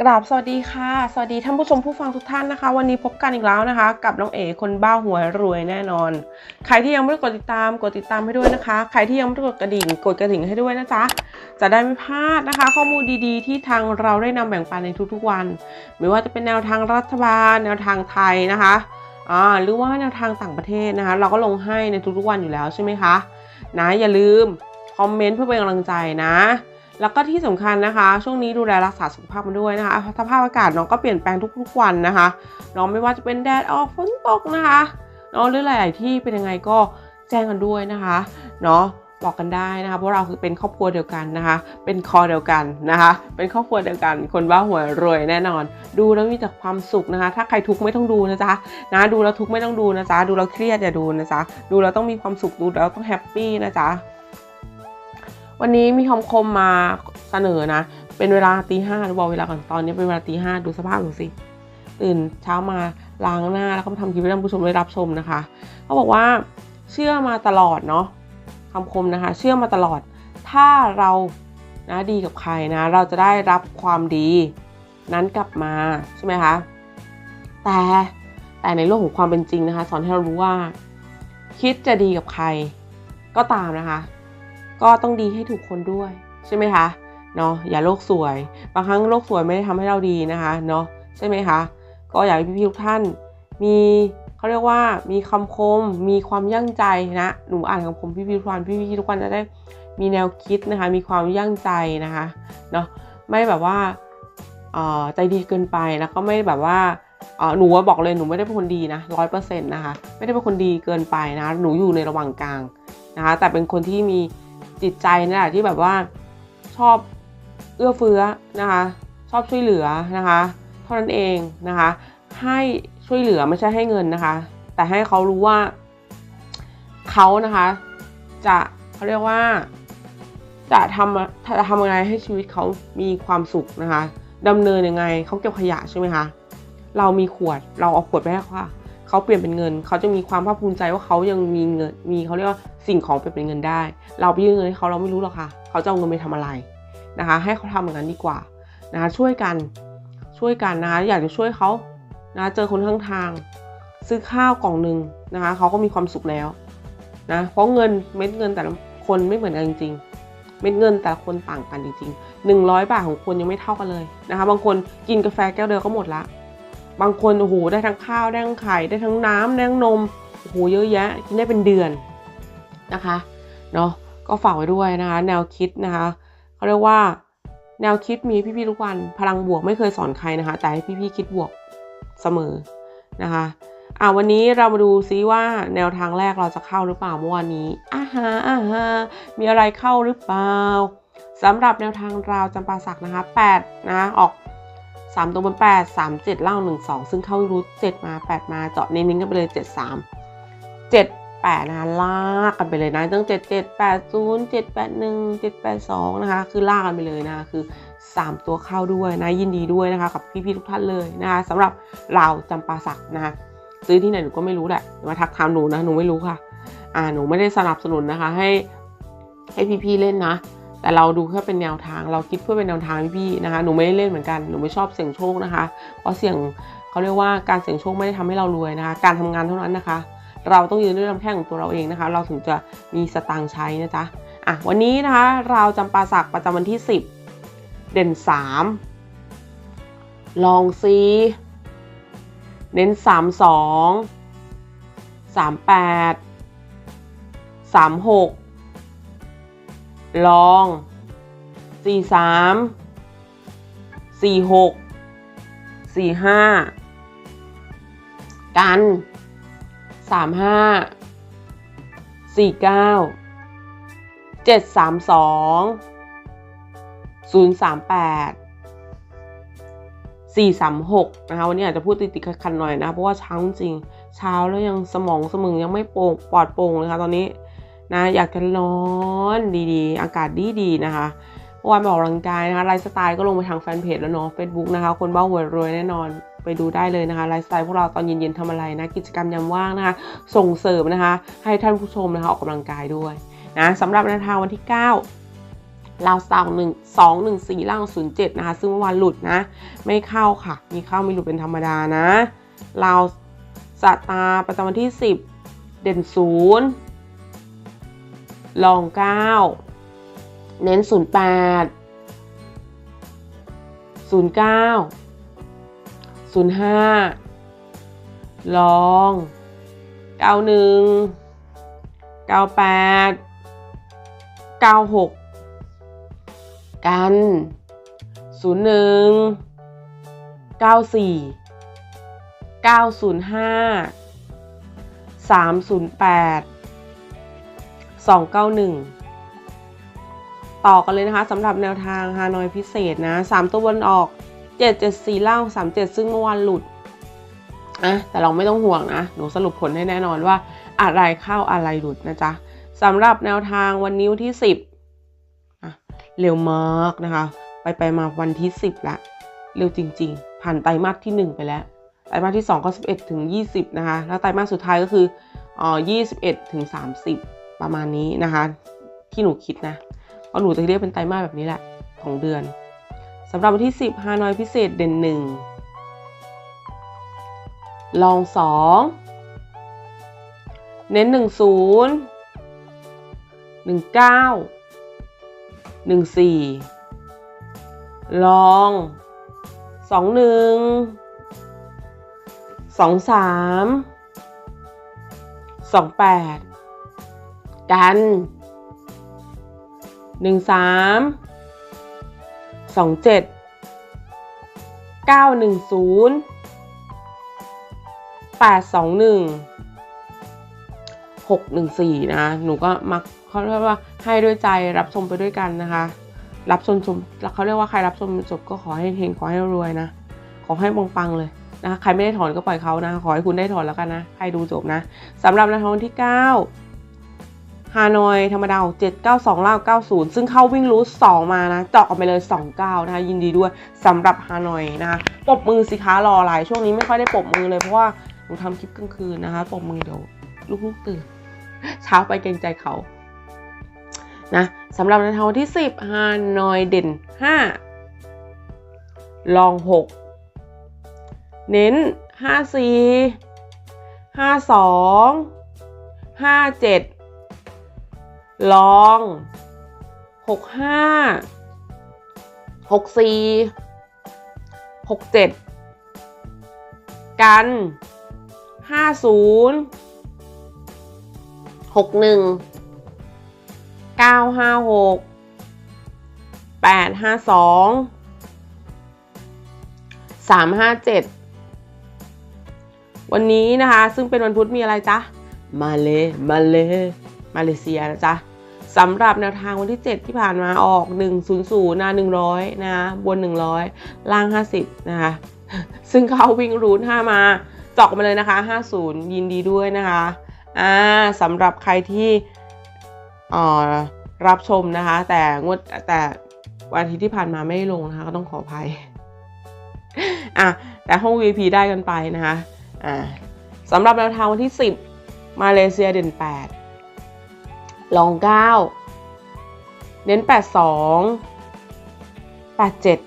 กราบสวัสดีค่ะ สวัสดีท่านผู้ชมผู้ฟังทุกท่านนะคะ วันนี้พบกันอีกแล้วนะคะ กับน้องเอ๋คนบ้าหวยรวยแน่นอน ใครที่ยังไม่ได้กดติดตามกดติดตามให้ด้วยนะคะ ใครที่ยังไม่ได้กดกระดิ่งกดกระดิ่งให้ด้วยนะจ๊ะจะได้ไม่พลาดนะคะ ข้อมูลดีๆ ที่ทางเราได้นำแบ่งปันในทุกๆวัน ไม่ว่าจะเป็นแนวทางรัฐบาล แนวทางไทยนะคะอ่าหรือว่าแนวทางต่างประเทศนะคะ เราก็ลงให้ในทุกๆวันอยู่แล้วใช่ไหมคะนะอย่าลืมคอมเมนต์เพื่อเป็นกำลังใจนะ แล้วก็ที่สำคัญนะคะ ช่วงนี้ดูแลรักษาสุขภาพมาด้วยนะคะสภาพอากาศน้องก็เปลี่ยนแปลงทุกๆวันนะคะน้องไม่ว่าจะเป็นแดดออกฝนตกนะคะเนาะหรือหลาย ๆ ที่เป็นยังไงก็แจ้งกันด้วยนะคะเนาะบอกกันได้นะคะเพราะเราคือเป็นครอบครัวเดียวกันนะคะ เป็นคอเดียวกันนะคะ เป็นครอบครัวเดียวกัน คนบ้าหวยรวยแน่นอน ดูแล้วมีแต่ความสุขนะคะ ถ้าใครทุกข์ไม่ต้องดูนะจ๊ะนะดูแล้วทุกข์ไม่ต้องดูนะจ๊ะดูแล้วเครียดอย่าดูนะจ๊ะดูแล้วต้องมีความสุขดูแล้วต้องแฮปปี้นะจ๊ะ วันนี้มีคำคมมาเสนอนะ เป็นเวลาตีห้าดูบอกเวลาก่อนตอนนี้เป็นเวลาตีห้าดูสภาพดูสิ ตื่นเช้ามาล้างหน้าแล้วก็มาทำคลิปให้ท่านผู้ชมได้รับชมนะคะ เขาบอกว่าเชื่อมาตลอดเนาะคำคมนะคะ เชื่อมาตลอด ถ้าเรานะดีกับใครนะ เราจะได้รับความดีนั้นกลับมาใช่ไหมคะ แต่แต่ในโลกของความเป็นจริงนะคะ สอนให้เรารู้ว่า คิดจะดีกับใครก็ตามนะคะ ก็ต้องดีให้ถูกคนด้วย ใช่ไหมคะเนาะอย่าโลกสวย บางครั้งโลกสวยไม่ได้ทำให้เราดีนะคะเนาะใช่ไหมคะก็อยากให้พี่ๆทุกท่านมีเขาเรียกว่ามีคำคมมีความยั่งใจนะหนูอ่านคำคมพี่ๆทุกวันพี่ๆทุกวันจะได้มีแนวคิดนะคะ มีความยั่งใจนะคะเนาะไม่แบบว่าใจดีเกินไปแล้วก็ไม่แบบว่าหนูบอกเลยหนูไม่ได้เป็นคนดีนะร้อยเปอร์เซ็นต์นะคะ ไม่ได้เป็นคนดีเกินไปนะ หนูอยู่ในระหว่างกลางนะคะ แต่เป็นคนที่มี จิตใจนี่แหละที่แบบว่าชอบเอื้อเฟื้อนะคะ ชอบช่วยเหลือนะคะเท่านั้นเองนะคะ ให้ช่วยเหลือไม่ใช่ให้เงินนะคะ แต่ให้เขารู้ว่าเขานะคะ จะเขาเรียกว่า จะทำจะทำยังไงให้ชีวิตเขามีความสุขนะคะดำเนินยังไงเขาเก็บขยะใช่ไหมคะเรามีขวดเราเอาขวดไปให้เขา เขาเปลี่ยนเป็นเงิน เขาจะมีความภาคภูมิใจว่าเขายังมีเงินมีเขาเรียกว่าสิ่งของเปลี่ยนเป็นเงินได้ เราไปยื่นเงินให้เขาเราไม่รู้หรอกค่ะ เขาจะเอาเงินไปทำอะไรนะคะ ให้เขาทำอย่างนั้นดีกว่านะคะช่วยกันช่วยกันนะคะอยากจะช่วยเขานะเจอคนข้างทาง ซื้อข้าวกล่องหนึ่งนะคะเขาก็มีความสุขแล้วนะเพราะเงินเม็ดเงินแต่ละคนไม่เหมือนกันจริง ๆ เม็ดเงินแต่ละคนต่างกันจริงๆหนึ่งร้อยบาทของคนยังไม่เท่ากันเลยนะคะบางคนกินกาแฟแก้วเดียวก็หมดละ บางคนโอ้โหได้ทั้งข้าวได้ทั้งไข่ได้ทั้งน้ำได้ทั้งนมโอ้โหเยอะแยะกินได้เป็นเดือนนะคะเนาะก็ฝากไว้ด้วยนะคะ แนวคิดนะคะเขาเรียกว่าแนวคิดมีพี่ๆทุกวันพลังบวกไม่เคยสอนใครนะคะ แต่ให้พี่ๆคิดบวกเสมอนะคะอ่าวันนี้เรามาดูซิว่าแนวทางแรกเราจะเข้าหรือเปล่าเมื่อวานนี้อ่าฮะอ่าฮะมีอะไรเข้าหรือเปล่าสำหรับแนวทางราวจำปาสักนะคะ8นะออก 3ตัวบน 8 3 7ล่าง1 2 ซึ่งเข้ารูท7มา 8 มาเจาะเน้นๆกันไปเลย 7 3 7 8นะคะลากกันไปเลยนะตั้ง 7 7 8 0 7 8 1 7 8 2นะคะคือลากกันไปเลยนะคะคือ 3 ตัวเข้าด้วยนะยินดีด้วยนะคะกับพี่ๆทุกท่านเลยนะคะสำหรับเราจำปาสักนะคะซื้อที่ไหนหนูก็ไม่รู้แหละมาทักถามหนูนะหนูไม่รู้ค่ะ อ่าหนูไม่ได้สนับสนุนนะคะให้ให้พี่ๆเล่นนะ แต่เราดูแค่อเป็นแนวทาง เราคิดเพื่อเป็นแนวทางพี่ๆนะคะ หนูไม่ได้เล่นเหมือนกัน หนูไม่ชอบเสี่ยงโชคนะคะ เพราะเสี่ยงเขาเรียกว่าการเสี่ยงโชคไม่ได้ทำให้เรารวยนะคะ การทำงานเท่านั้นนะคะ เราต้องยืนด้วยลำแข้งของตัวเราเองนะคะ เราถึงจะมีสตางค์ใช้นะจ๊ะ อะ วันนี้นะคะ เราจำปาสักประจำวันที่ 10 เด่น 3 ลองซีเน้น 3 2 3 8 3 6 ลอง สี่สาม สี่หก สี่ห้า กันสามห้า สี่เก้า เจ็ดสามสองศูนย์สามแปดสี่สามหกนะคะวันนี้อาจจะพูดติดติดขันหน่อยนะ เพราะว่าเช้าจริง เช้าแล้วยังสมองสมึงยังไม่โปร่งปลอดโปร่งเลยค่ะตอนนี้ นะอยากจะนอนดีๆ อากาศดีๆนะคะวันออกกำลังกายนะคะไลฟ์สไตล์ก็ลงไปทางแฟนเพจแล้วเนาะเฟซบุ๊กนะคะ คนบ้าหวยรวยแน่นอนไปดูได้เลยนะคะไลฟ์สไตล์พวกเราตอนเย็นๆทำอะไรนะ กิจกรรมยามว่างนะคะ ส่งเสริมนะคะ ให้ท่านผู้ชมนะคะออกกำลังกายด้วยนะสำหรับในทาวันที่9ลาวสาวหนึ่งสองหนึ่งสี่ล่างศูนย์เจ็ดนะคะ ซึ่งเมื่อวานหลุดนะ ไม่เข้าค่ะ มีเข้าไม่หลุดเป็นธรรมดานะลาวสตาร์ประจำวันที่สิบเด่นศูนย์ ลองเก้าเน้นศูนย์แปดศูนย์เก้าศูนย์ห้าลองเก้าหนึ่งเก้าแปดเก้าหกกันศูนย์ห นึ่งเก้าสี่เก้าศูนย์ห้าสามศูนย์แปดสองเก้าหนึ่งต่อกันเลยนะคะสำหรับแนวทางฮานอยพิเศษนะสามตัวบนออกเจ็ดเจ็ดสี่ล่างสามเจ็ดซึ่งเมื่อวานหลุดอะแต่เราไม่ต้องห่วงนะ หนูสรุปผลให้แน่นอนว่าอะไรเข้าอะไรหลุดนะจ๊ะสำหรับแนวทางวันนี้วันที่สิบอะเร็วมากนะคะ ไปไปมาวันที่สิบละ เร็วจริง ๆ ผ่านไตรมาสที่หนึ่งไปแล้วไตรมาสที่2ก็11ถึง20 นะคะ แล้วไตรมาสสุดท้ายก็คืออ่อ21ถึง30 ประมาณนี้นะคะ ที่หนูคิดนะเพราะหนูจะเรียกเป็นไตรมาสแบบนี้แหละของเดือนสำหรับวันที่ 10ฮานอยพิเศษเด่น1ลอง2เน้น10 19 14ลอง21สองสามสองแปดกันหนึ่งสามสองเจ็ด ก้าหนึ่งศูนย์แปดสองหนึ่งหกหนึ่งสี่นะ หนูก็มักเขาเรียกว่าให้ด้วยใจรับชมไปด้วยกันนะคะ รับชมชมเขาเรียกว่าใครรับชมจบก็ขอให้เฮงขอให้รวยนะ ขอให้ปังๆเลยนะคะใครไม่ได้ถอนก็ปล่อยเขานะ ขอให้คุณได้ถอนแล้วกันนะ ใครดูจบนะสำหรับในทางที่ 9 ฮานอยธรรมดา792ล่า90 ซึ่งเข้าวิ่งรูท2มานะ เจาะออกไปเลย 29 นะคะ ยินดีด้วยสำหรับฮานอยนะคะปบมือสิคะรออะไรช่วงนี้ไม่ค่อยได้ปบมือเลยเพราะว่าหนูทำคลิปกลางคืนนะคะปบมือเดี๋ยวลูกๆตื่น เช้าไปเกรงใจเขานะสำหรับในทาที่ 10ฮานอยเด่น 5 ลอง 6 เน้น 54 52 57 ลองหหก้าหกสี่หกเจ็ดกันห้าศูนย์หกหนึ่งเก้าห้าหกแปดห้าสองสามห้าเจ็ดวันนี้นะคะ ซึ่งเป็นวันพุธมีอะไรจ๊ะ มาเลย มาเลย มาเลเซียนะจ๊ะสำหรับแนวทางวันที่ 7 ที่ผ่านมาออก 100นะ100 นะ บน 100 ล่าง 50 นะคะ ซึ่งเขาวิ่งรูท5มาเจอกมาเลยนะคะ 50 ยินดีด้วยนะคะอ่าสำหรับใครที่อ่อรับชมนะคะ แต่งวดแต่วันอาทิตย์ที่ผ่านมาไม่ลงนะคะ ก็ต้องขออภัยอะแต่ห้อง VIP ได้กันไปนะคะอ่าสำหรับแนวทางวันที่ 10 มาเลเซียเด่น 8 ลอง 9 เน้น 82 87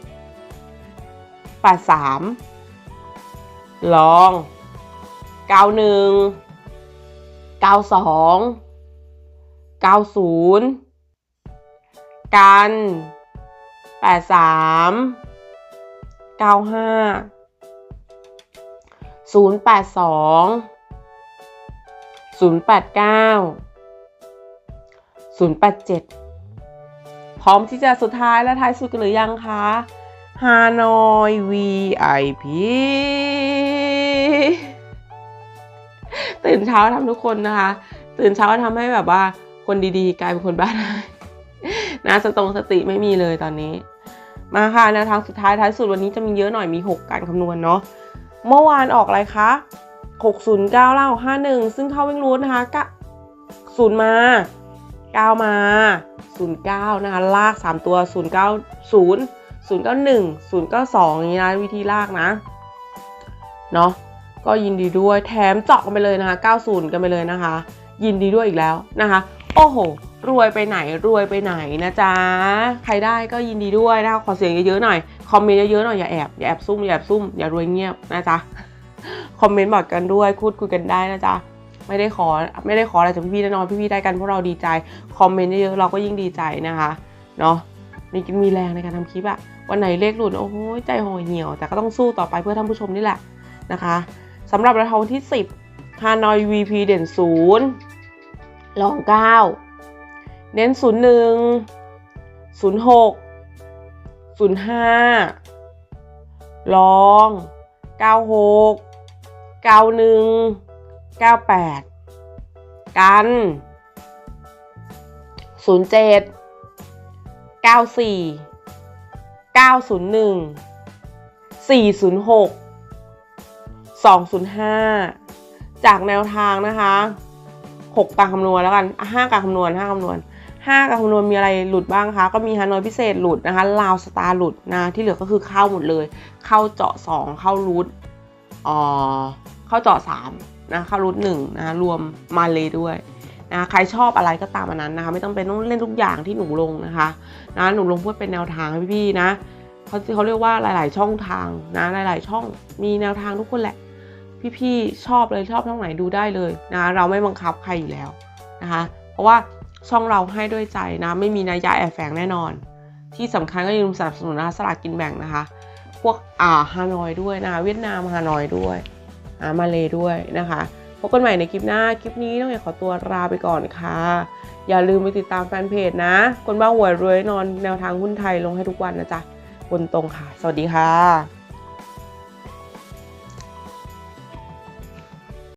83 ลอง 91 92 90 กัน 83 95 082 089 087 พร้อมที่จะสุดท้ายและท้ายสุดกันหรือยังคะฮานอย VIP ตื่นเช้าทำทุกคนนะคะ ตื่นเช้าทำให้แบบว่าคนดีๆ กลายเป็นคนบ้าได้นะสตรงสติไม่มีเลยตอนนี้ มาค่ะแนวทางสุดท้ายท้ายสุดวันนี้จะมีเยอะหน่อยมี 6 การคำนวณเนาะเมื่อวานออกอะไรคะ609เล่า51 ซึ่งเข้าวิ่งรูทนะคะก็0มา 9 มา 09 นะคะ ลาก 3 ตัว 090 091 092 อย่างนี้นะวิธีลากนะ เนาะก็ยินดีด้วยแถมเจาะกันไปเลยนะคะ 90 กันไปเลยนะคะ ยินดีด้วยอีกแล้วนะคะ โอ้โห รวยไปไหนรวยไปไหนนะจ๊ะ ใครได้ก็ยินดีด้วยนะคะขอเสียงเยอะๆหน่อย คอมเมนต์เยอะๆหน่อยอย่าแอบอย่าแอบซุ่มอย่าแอบซุ่มอย่ารวยเงียบนะจ๊ะ คอมเมนต์บอกกันด้วยพูดคุยกันได้นะจ๊ะ ไม่ได้ขอไม่ได้ขออะไรจากพี่ๆแน่นอนพี่ๆได้กันพวกเราดีใจคอมเมนต์เยอะเราก็ยิ่งดีใจนะคะเนาะมีมีแรงในการทำคลิปอะวันไหนเลขหลุดโอ้โหใจห่อเหี่ยว แต่ก็ต้องสู้ต่อไปเพื่อท่านผู้ชมนี่แหละนะคะสำหรับราคาวันที่ 10ฮานอย VP เด่นศูนย์รองเก้าเน้นศูนย์หนึ่งศูนย์หกศูนย์ห้ารองเก้าหกเก้าหนึ่ง เก้าแปดกันศูนย์เจ็ดเก้าสี่เก้าศูนย์หนึ่งสี่ศูนย์หกสองศูนย์ห้าจากแนวทางนะคะหกการคำนวณแล้วกันอะห้าการคำนวณห้าคำนวณห้าการคำนวณมีอะไรหลุดบ้างคะ ก็มีฮานอยพิเศษหลุดนะคะลาวสตาร์หลุดนะที่เหลือก็คือเข้าหมดเลย เข้าเจาะสองเข้ารูทอ่อเข้าเจาะสาม นะเข้ารูทหนึ่งนะคะรวมมาเลยด้วยนะใครชอบอะไรก็ตามอันนั้นนะคะไม่ต้องเป็นต้องเล่นทุกอย่างที่หนูลงนะคะนะหนูลงเพื่อเป็นแนวทางให้พี่ๆนะเขาเขาเรียกว่าหลาย ๆ ช่องทางนะหลาย ๆ ช่องมีแนวทางทุกคนแหละ พี่ๆชอบเลยชอบช่องไหนดูได้เลยนะเราไม่บังคับใครอยู่แล้วนะคะเพราะว่าช่องเราให้ด้วยใจนะไม่มีนัยยะแอบแฝงแน่นอน ที่สำคัญก็อย่าลืมสนับสนุนนะสลากกินแบ่งนะคะ พวกอ่าฮานอยด้วยนะเวียดนามฮานอยด้วย อามาเลด้วยนะคะ พบกันใหม่ในคลิปหน้า คลิปนี้ต้องอยากขอตัวลาไปก่อนค่ะ อย่าลืมไปติดตามแฟนเพจนะ คนบ้าหวยรวยนอนแนวทางหุ้นไทยลงให้ทุกวันนะจ๊ะบนตรงค่ะ สวัสดีค่ะ